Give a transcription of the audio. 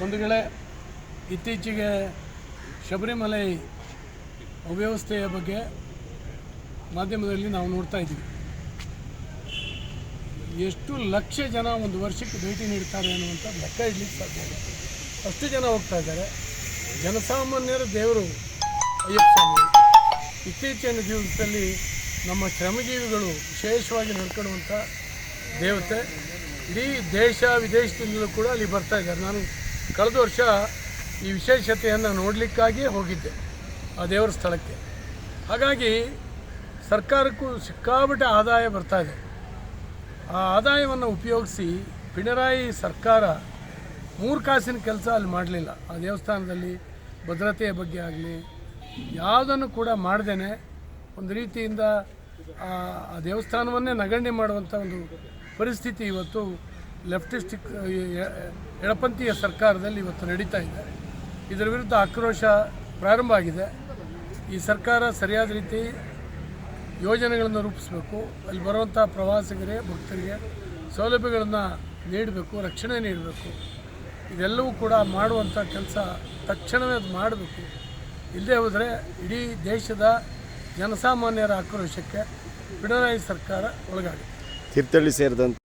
ಬಂಧುಗಳೇ, ಇತ್ತೀಚೆಗೆ ಶಬರಿಮಲೆ ಅವ್ಯವಸ್ಥೆಯ ಬಗ್ಗೆ ಮಾಧ್ಯಮದಲ್ಲಿ ನಾವು ನೋಡ್ತಾ ಇದ್ದೀವಿ. ಎಷ್ಟು ಲಕ್ಷ ಜನ ಒಂದು ವರ್ಷಕ್ಕೆ ಭೇಟಿ ನೀಡ್ತಾರೆ ಅನ್ನುವಂಥ ಲೆಕ್ಕ ಇಡ್ಲಿಕ್ಕೆ ಸಾಧ್ಯ ಇಲ್ಲ. ಅಷ್ಟು ಜನ ಹೋಗ್ತಾ ಇದ್ದಾರೆ. ಜನಸಾಮಾನ್ಯರ ದೇವರು ಅಯ್ಯಪ್ಪ ಸ್ವಾಮಿ. ಇತ್ತೀಚಿನ ದಿವಸದಲ್ಲಿ ನಮ್ಮ ಶ್ರಮಜೀವಿಗಳು ವಿಶೇಷವಾಗಿ ನಡ್ಕೊಳ್ಳುವಂಥ ದೇವತೆ. ಇಡೀ ದೇಶ ವಿದೇಶದಿಂದಲೂ ಕೂಡ ಅಲ್ಲಿ ಬರ್ತಾ ಇದ್ದಾರೆ. ನಾನು ಕಳೆದ ವರ್ಷ ಈ ವಿಶೇಷತೆಯನ್ನು ನೋಡಲಿಕ್ಕಾಗಿಯೇ ಹೋಗಿದ್ದೆ ಆ ದೇವರ ಸ್ಥಳಕ್ಕೆ. ಹಾಗಾಗಿ ಸರ್ಕಾರಕ್ಕೂ ಸಿಕ್ಕಾಪಟ್ಟೆ ಆದಾಯ ಬರ್ತಾ ಇದೆ. ಆ ಆದಾಯವನ್ನು ಉಪಯೋಗಿಸಿ ಪಿಣರಾಯಿ ಸರ್ಕಾರ ಮೂರು ಕಾಸಿನ ಕೆಲಸ ಅಲ್ಲಿ ಮಾಡಲಿಲ್ಲ. ಆ ದೇವಸ್ಥಾನದಲ್ಲಿ ಭದ್ರತೆಯ ಬಗ್ಗೆ ಆಗಲಿ, ಯಾವುದನ್ನು ಕೂಡ ಮಾಡ್ದೇ ಒಂದು ರೀತಿಯಿಂದ ಆ ದೇವಸ್ಥಾನವನ್ನೇ ನಗಣ್ಯ ಮಾಡುವಂಥ ಒಂದು ಪರಿಸ್ಥಿತಿ ಇವತ್ತು ಲೆಫ್ಟಿಸ್ಟಿಕ್ ಎಡಪಂಥೀಯ ಸರ್ಕಾರದಲ್ಲಿ ಇವತ್ತು ನಡೀತಾ ಇದೆ. ಇದರ ವಿರುದ್ಧ ಆಕ್ರೋಶ ಪ್ರಾರಂಭ ಆಗಿದೆ. ಈ ಸರ್ಕಾರ ಸರಿಯಾದ ರೀತಿ ಯೋಜನೆಗಳನ್ನು ರೂಪಿಸಬೇಕು, ಅಲ್ಲಿ ಬರುವಂಥ ಪ್ರವಾಸಿಗರೇ, ಭಕ್ತರಿಗೆ ಸೌಲಭ್ಯಗಳನ್ನು ನೀಡಬೇಕು, ರಕ್ಷಣೆ ನೀಡಬೇಕು. ಇದೆಲ್ಲವೂ ಕೂಡ ಮಾಡುವಂಥ ಕೆಲಸ ತಕ್ಷಣವೇ ಅದು ಮಾಡಬೇಕು. ಇಲ್ಲದೇ ಹೋದರೆ ಇಡೀ ದೇಶದ ಜನಸಾಮಾನ್ಯರ ಆಕ್ರೋಶಕ್ಕೆ ಪಿಣರಾಯಿ ಸರ್ಕಾರ ಒಳಗಾಗುತ್ತೆ. ತೀರ್ಥಹಳ್ಳಿ ಸೇರಿದಂತೆ